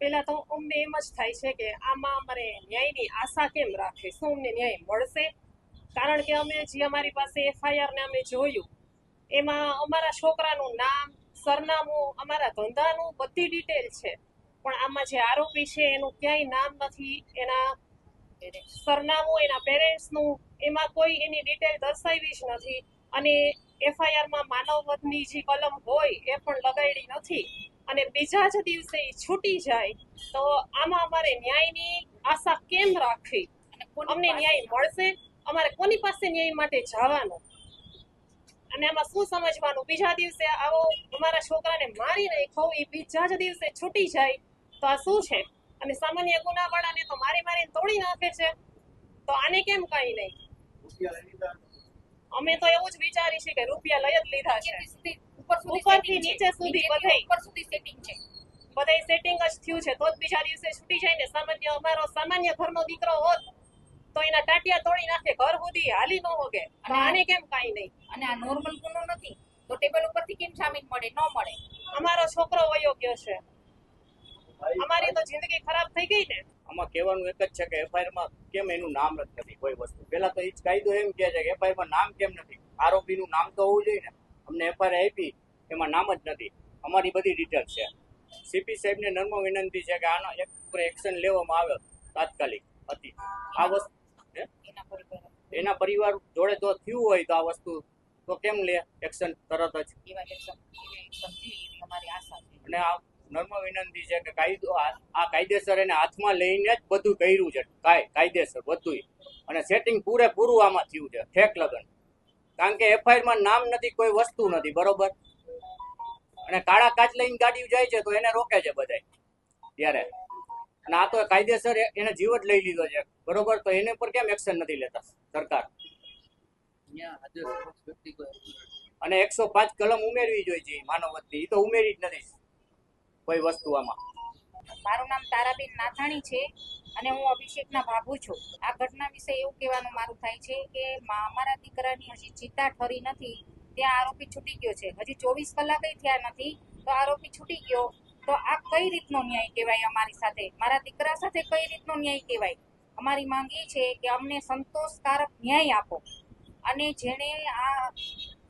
પેલા તો અમને એમ જ થાય છે કે આમાં અમારે ન્યાયની આશા કેમ રાખે? શું અમને ન્યાય મળશે? કારણ કે અમે જે અમારી પાસે એફઆઈઆર ને અમે જોયું, એમાં અમારા છોકરાનું નામ, સરનામું, અમારા ધંધાનું બધી ડિટેલ છે. પણ આમાં જે આરોપી છે, એનું ક્યાંય નામ નથી. એના સરનામું, એના પેરેન્ટ્સનું એમાં કોઈ એની ડિટેલ દર્શાવી જ નથી. અને એફઆઈઆરમાં માનવવધની જે કલમ હોય, એ પણ લગાડી નથી. અને બીજા જ દિવસે છૂટી જાય તો આમાં અમારે ન્યાયની આશા કેમ રાખવી? અમને ન્યાય મળશે? અમારે કોની પાસે ન્યાય માટે જવાનું? અને આમાં શું સમજવાનું? બીજા દિવસે આવો અમારા છોકરાને મારી નાખો એ બીજા જ દિવસે છૂટી જાય તો આ શું છે? અને સામાન્ય ગુનાવાળાને તો મારી મારીને તોડી નાખે છે. તો આને કેમ કઈ નહીં? અમે તો એવું જ વિચારી છે કે રૂપિયા લઈ જ લીધા છે. ઉપરથી નીચે સુધી બધે બધાય. સેટિંગ જ થયું છે. તો જ બીજા દિવસે છૂટી જાય ને સામાન્ય અમારો સામાન્ય ઘરનો દીકરો હોત તો એના ટાટિયા તોડી નાખે ઘર સુધી હાલી ન હોગે. અને આને કેમ કાઈ નહીં? અને આ નોર્મલ ગુનો નથી. તો ટેબલ ઉપરથી કેમ જામીન મળે? ન મળે. અમારો છોકરો વયો ગયો છે અમારી તો જિંદગી ખરાબ થઈ ગઈ ને. આમાં કહેવાનું એક જ છે કે એફઆઈઆરમાં કેમ એનું નામ નથી કોઈ વસ્તુ? પેલા તો એ જ કાયદો એમ કહે છે કે એફઆઈઆરમાં નામ કેમ નથી? આરોપી નું નામ તો હોવું જોઈએ ને. અમને એફઆઈઆર આપી એમાં નામ જ નથી. અમારી બધી ડિટેલ છે. સીપી સાહેબને નર્મ વિનંતી છે કે આનો એક ઉપર એક્શન લેવામાં આવે તાત્કાલિક. હતી આ વસ્તુ એના પરિવાર. જોડે જો થયું હોય તો આ વસ્તુ તો કેમ લે? એક્શન તરત જ. અને આ નર્મ વિનંતી છે કે કાયદો આ કાયદેસર એને હાથમાં લઈને જ બધું કર્યું છે. કાય કાયદેસર બધુંય. અને સેટિંગ પૂરેપૂરું આમાં થયું છે. ઠેક લગન. કારણ કે એફઆઈઆરમાં નામ નથી કોઈ વસ્તુ નથી બરોબર? અને કાળા કાચ લઈને ગાડી જાય છે તો એને રોકે છે બધા ત્યારે. અને આ તો કાયદેસર એને જીવ જ લઈ લીધો છે બરોબર? તો એને પર કેમ એક્શન નથી લેતા સરકાર? અને એકસો પાંચ કલમ ઉમેરવી જોઈએ છે વતી એ તો ઉમેરી જ નથી કોઈ વસ્તુ આમાં. મારું નામ તારાબેન નાથાણી છે. અને હું અભિષેકના ભાભુ છું. આ ઘટના વિશે એવું કહેવાનું મારું થાય છે કે અમારા દીકરાની હજી ચિત્તા ઠરી નથી, ત્યાં આરોપી છૂટી ગયો છે. હજી ચોવીસ કલાકય થયા નથી, તો આરોપી છૂટી ગયો. તો આ કઈ રીતનો ન્યાય કહેવાય અમારી સાથે? મારા દીકરા સાથે કઈ રીતનો ન્યાય કહેવાય? અમારી માંગ એ છે કે અમને સંતોષકારક ન્યાય આપો. અને જેણે આ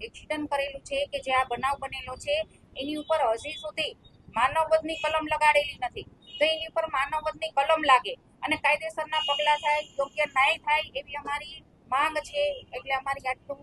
એક્સિડન્ટ કરેલું છે કે જે આ બનાવ બનેલો છે, એની ઉપર હજી સુધી માનવવધની કલમ લગાડેલી નથી. તો એની ઉપર માનવવધની કલમ લાગે. અને કાયદેસરના પગલાં થાય, યોગ્ય ન્યાય થાય એવી અમારી માંગ છે, એટલે અમારી આટલું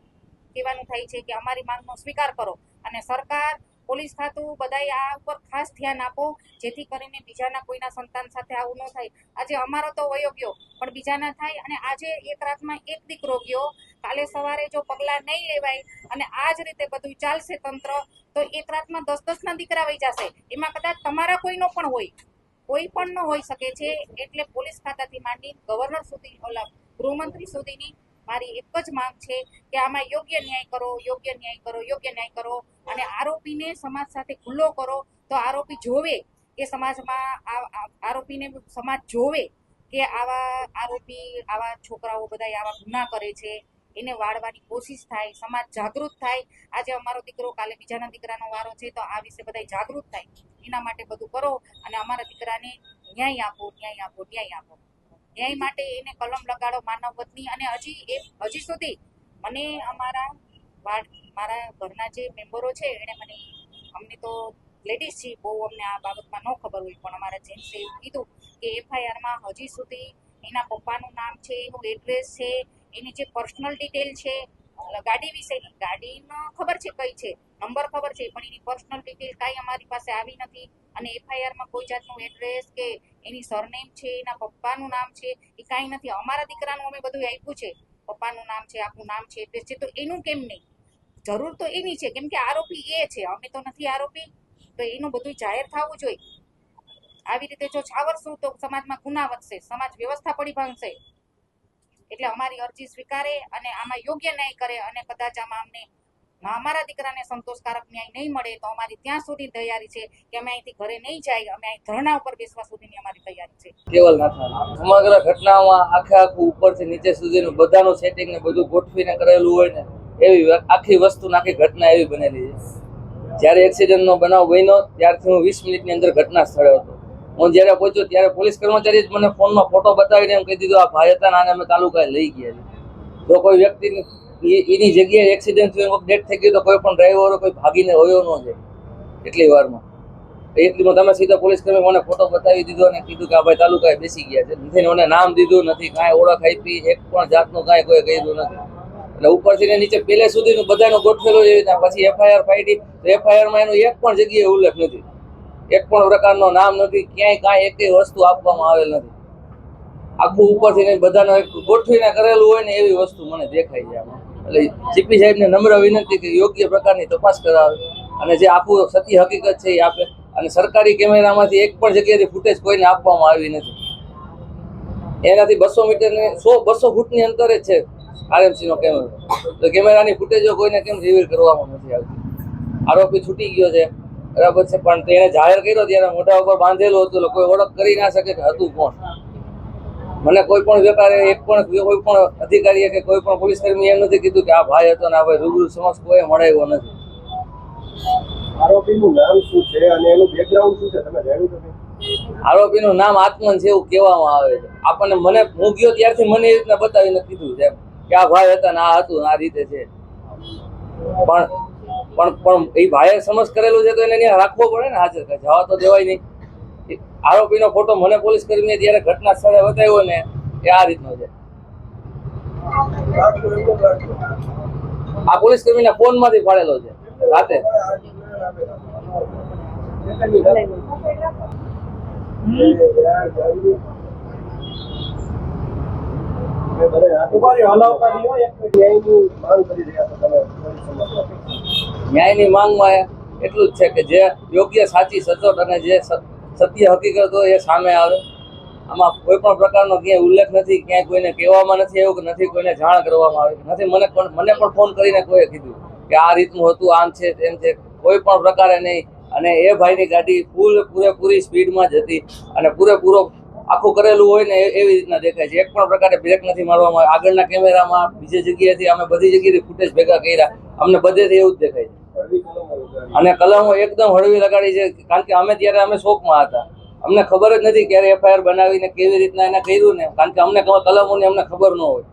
કહેવાનું થાય છે કે અમારી માંગનો સ્વીકાર કરો. અને સરકાર, પોલીસ ખાતું બધાય આ ઉપર ખાસ ધ્યાન આપો, જેથી કરીને બીજાના કોઈના સંતાન સાથે આવું ન થાય. આજે અમારો તો વયો ગયો, પણ બીજાના થાય. અને આજે એક રાતમાં એક દીકરો ગયો, કાલે સવારે જો પગલાં નહીં લેવાય અને આ જ રીતે બધું ચાલશે તંત્ર, તો એક રાતમાં દસ દસના દીકરા વહી જશે. એમાં કદાચ તમારા કોઈનો પણ હોય કોઈ પણ ન હોઈ શકે છે, એટલે પોલીસ ખાતાથી માંડી ગવર્નર સુધી, ઓલા ગૃહમંત્રી સુધીની મારી એક જ માંગ છે કે આમાં યોગ્ય ન્યાય કરો, યોગ્ય ન્યાય કરો, યોગ્ય ન્યાય કરો અને આરોપીને સમાજ સાથે ખુલ્લો કરો, તો આરોપી જોવે કે સમાજમાં આરોપીને સમાજ જોવે કે આવા આરોપી, આવા છોકરાઓ બધા આવા ગુના કરે છે. એને વાળવાની કોશિશ થાય, સમાજ જાગૃત થાય. આજે અમારો દીકરો કાલે બીજાના દીકરાનો વારો છે તો આ વિશે બધા જાગૃત થાય. એના માટે બધું કરો અને અમારા દીકરાને ન્યાય આપો ન્યાય આપો ન્યાય આપો. ન્યાય માટે એને કલમ લગાડો માનવ પત્ની અને હજી એ, હજી સુધી મને અમારા મારા ઘરના જે મેમ્બરો છે એણે મને, અમને તો લેડીઝ છીએ બહુ અમને આ બાબતમાં ન ખબર હોય, પણ અમારા જેન્ટ્સે એવું કીધું કે એફઆઈઆરમાં હજી સુધી એના પપ્પાનું નામ છે, એનું એડ્રેસ છે એની જે પર્સનલ ડિટેલ છે ગાડી વિશેની, ગાડીનો ખબર છે કઈ છે? નંબર ખબર છે, પણ એની પર્સનલ ડિટેલ કાંઈ અમારી પાસે આવી નથી. અને એફઆઈઆરમાં કોઈ જાતનું એડ્રેસ કે એની સરનેમ છે, એના પપ્પાનું નામ છે, એ કાંઈ નથી. અમારા દીકરાનું અમે બધું આપ્યું છે. પપ્પાનું નામ છે આપણું નામ છે એડ્રેસ છે, તો એનું કેમ નહીં? જરૂર તો એની છે, કેમ કે આરોપી એ છે. અમે તો નથી આરોપી. તો એનું બધું જાહેર થવું જોઈએ. આવી રીતે જો છાવરશું તો સમાજમાં ગુના વધશે, સમાજ વ્યવસ્થા પડી ભાંગશે. એટલે અમારી અરજી સ્વીકારે અને આમાં યોગ્ય ન્યાય કરે અને કદાચ આમાં અમને અમારા દીકરાને સંતોષકારક ન્યાય નહીં મળે તો અમારી ત્યાં સુધી તૈયારી છે કે અમે અહીંથી ઘરે નહીં જાય, અમે અહીં ધરણા ઉપર બેસવા સુધીની અમારી તૈયારી છે. કેવલ સમગ્ર ઘટનામાં આખે આખું ઉપરથી નીચે સુધીનું બધાનું સેટિંગ ને બધું ગોઠવીને કરેલું હોય ને, એવી આખી વસ્તુ આખી ઘટના એવી બનેલી છે. જ્યારે એક્સિડન્ટનો બનાવ બન્યો, ત્યારથી હું વીસ મિનિટની અંદર ઘટના સ્થળે હતો. હું જ્યારે પહોંચ્યો ત્યારે પોલીસ કર્મચારી જ મને ફોનમાં ફોટો બતાવીને એમ કહી દીધું, આ ભાઈ હતા આને અમે તાલુકાએ લઈ ગયા જો કોઈ વ્યક્તિની એની જગ્યાએ એક્સિડન્ટ થયો ડેથ થઈ ગયો તો કોઈ પણ ડ્રાઈવરો કોઈ ભાગીને હોયો ન જાય એટલી વારમાં. એટલી તમે સીધા પોલીસ કર્મી મને ફોટો બતાવી દીધો અને કીધું કે આ ભાઈ તાલુકાએ બેસી ગયા છે. નથી મને નામ દીધું નથી, કાંઈ ઓળખ આપી, એક પણ જાતનું કાંઈ કોઈ કર્યું નથી. એટલે ઉપરથી નીચે પહેલે સુધીનું બધાનું ગોઠવેલું છે ને પછી એફઆઈઆર ફાઈટી તો એફઆઈઆરમાં એનું એક પણ જગ્યાએ ઉલ્લેખ નથી. એક પણ પ્રકારનો નામ નથી, ક્યાંય કાંઈ એકેય વસ્તુ આપવામાં આવેલ નથી. આખું ઉપરથી બધાનો એક ગોઠવીને કરેલું હોય ને એવી વસ્તુ મને દેખાય છે એટલે જીપી સાહેબને નમ્ર વિનંતી કે યોગ્ય પ્રકારની તપાસ કરાવે અને જે આખું સતી હકીકત છે એ આપે. અને સરકારી કેમેરામાંથી એક પણ જગ્યાએથી ફૂટેજ કોઈને આપવામાં આવી નથી. એનાથી બસો મીટર ને સો, બસો ફૂટની અંતરે જ છે આરએમસી નો કેમેરો. તો કેમેરાની ફૂટેજો કોઈને કેમ રિવીલ કરવામાં નથી આવતી? આરોપી છૂટી ગયો છે. બરાબર છે પણ તેને જાહેર કર્યો ત્યારે મોઢા ઉપર બાંધેલું હતું કોઈ ઓળખ કરી ના શકે કે હતું કોણ. મને કોઈ પણ વેપારી એક પણ કોઈ પણ અધિકારીએ કે કોઈ પણ પોલીસ કર્મી એમ નથી કીધું કે આ ભાઈ હતો ને આ ભાઈ રૂબરૂ સમક્ષ કોઈ મળાવ્યો નથી. આરોપીનું નામ શું છે અને એનું બેકગ્રાઉન્ડ શું છે તમે જાણ્યું તમે આરોપીનું નામ આત્મન છે એવું કહેવામાં આવે છે. આપણને મને હું ગયો ત્યારથી મને એ રીતના બતાવીને કીધું છે કે આ ભાઈ હતા ને આ હતું આ રીતે છે. પણ પણ પણ એ ભાઈએ સમજ કરેલું છે તો એને ત્યાં રાખવો પડે ને હાજર જવા તો દેવાય નહીં. આરોપીનો ફોટો મને પોલીસ કર્મીએ જ્યારે ઘટના સ્થળે બતાવ્યો ને એ આ રીતનો છે. આ પોલીસ કર્મીના ફોનમાંથી પાડેલો છે. રાતે. તમારી હલાવતા નહીં હોય એક ન્યાયની માંગ કરી રહ્યા છો તમે. ન્યાયની માંગમાં એટલું જ છે કે જે યોગ્ય સાચી સચોટ અને જે સત્ય હકીકત હોય એ સામે આવે. આમાં કોઈ પણ પ્રકારનો ક્યાંય ઉલ્લેખ નથી, ક્યાંય કોઈને કહેવામાં નથી એવું કે નથી કોઈને જાણ કરવામાં આવી. નથી, મને પણ મને પણ ફોન કરીને કોઈએ કીધું કે આ રીતનું હતું, આમ છે, તેમ છે. કોઈ પણ પ્રકારે નહીં. અને એ ભાઈની ગાડી ફૂલ પૂરેપૂરી સ્પીડમાં જ હતી અને પૂરેપૂરો આખું કરેલું હોય ને એવી રીતના દેખાય છે. એક પણ પ્રકારે બ્રેક નથી મારવામાં. આવ્યો. આગળના કેમેરામાં બીજી જગ્યાએથી અમે બધી જગ્યાએથી ફૂટેજ ભેગા કર્યા. અમને બધેથી એવું જ દેખાય છે. અને કલમો એકદમ હળવી લગાડી છે, કારણ કે અમે ત્યારે અમે શોકમાં હતા. અમને ખબર જ નથી ક્યારે એફઆઈઆર બનાવીને કેવી રીતના એને કર્યું ને, કારણ કે અમને કલમોની અમને ખબર ન હોય.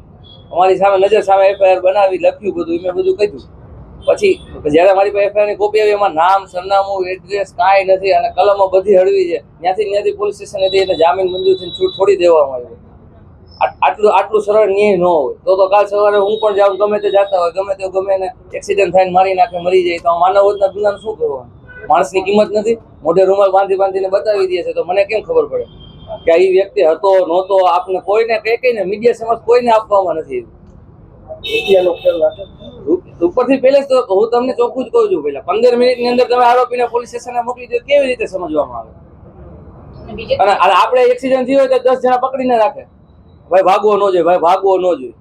અમારી સામે નજર સામે એફઆઈઆર બનાવી લખ્યું બધું મેં બધું કહ્યું પછી જ્યારે મારી પાસે એફઆઈઆરની કોપી આવી, એમાં નામ, સરનામું એડ્રેસ કાંઈ નથી, અને કલમો બધી હળવી છે. ત્યાંથી ત્યાંથી પોલીસ સ્ટેશનેથી એને જામીન મંજૂર થઈને છૂટ છોડી દેવામાં આવ્યું આ- આટલું આટલું સરળ ન્યાય ન હોય. તો તો કાલ સવારે હું પણ જાઉં ગમે તે જાતા હોય ગમે તે ગમે એને એક્સિડન્ટ થઈને મારી નાખે મરી જાય તો માનવ માનવતના ગુનાનું શું કરવાનું? માણસની કિંમત નથી. મોઢે રૂમાલ બાંધી બાંધીને બતાવી દે છે તો મને કેમ ખબર પડે? કે આ વ્યક્તિ હતો નહોતો આપને કોઈને કઈ કઈને મીડિયા સમજ કોઈને આપવામાં નથી ઉપરથી પહેલે તો હું તમને ચોખ્ખું જ કહું છું પેલા પંદર મિનિટની અંદર તમે આરોપીને પોલીસ સ્ટેશને મોકલી દો કેવી રીતે સમજવામાં આવે? અને આપણે એક્સિડન્ટ થયો હોય તો દસ જણા પકડીને રાખે. ભાઈ ભાગવો ન જોઈએ ભાઈ ભાગવો ન જોઈએ.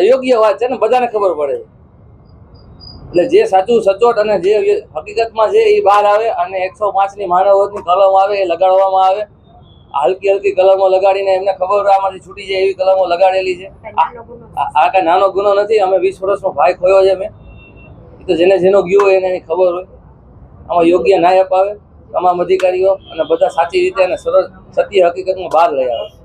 યોગ્ય વાત છે ને બધાને ખબર પડે. છે એટલે જે સાચું સચોટ અને જે હકીકતમાં છે એ બહાર આવે અને એકસો પાંચની માનવતની કલમ આવે એ લગાડવામાં આવે. હલકી હલકી કલમો લગાડીને એમને ખબર હોય આમાંથી છૂટી જાય એવી કલમો લગાડેલી છે. આ- કાંઈ નાનો ગુનો નથી અમે વીસ વર્ષનો ભાઈ ખોયો છે મેં એ તો જેને જેનો ગયો હોય એને એની ખબર હોય. આમાં યોગ્ય ન્યાય અપાવે તમામ અધિકારીઓ અને બધા સાચી રીતે અને સરળ સત્ય હકીકતમાં બહાર લઈ આવે.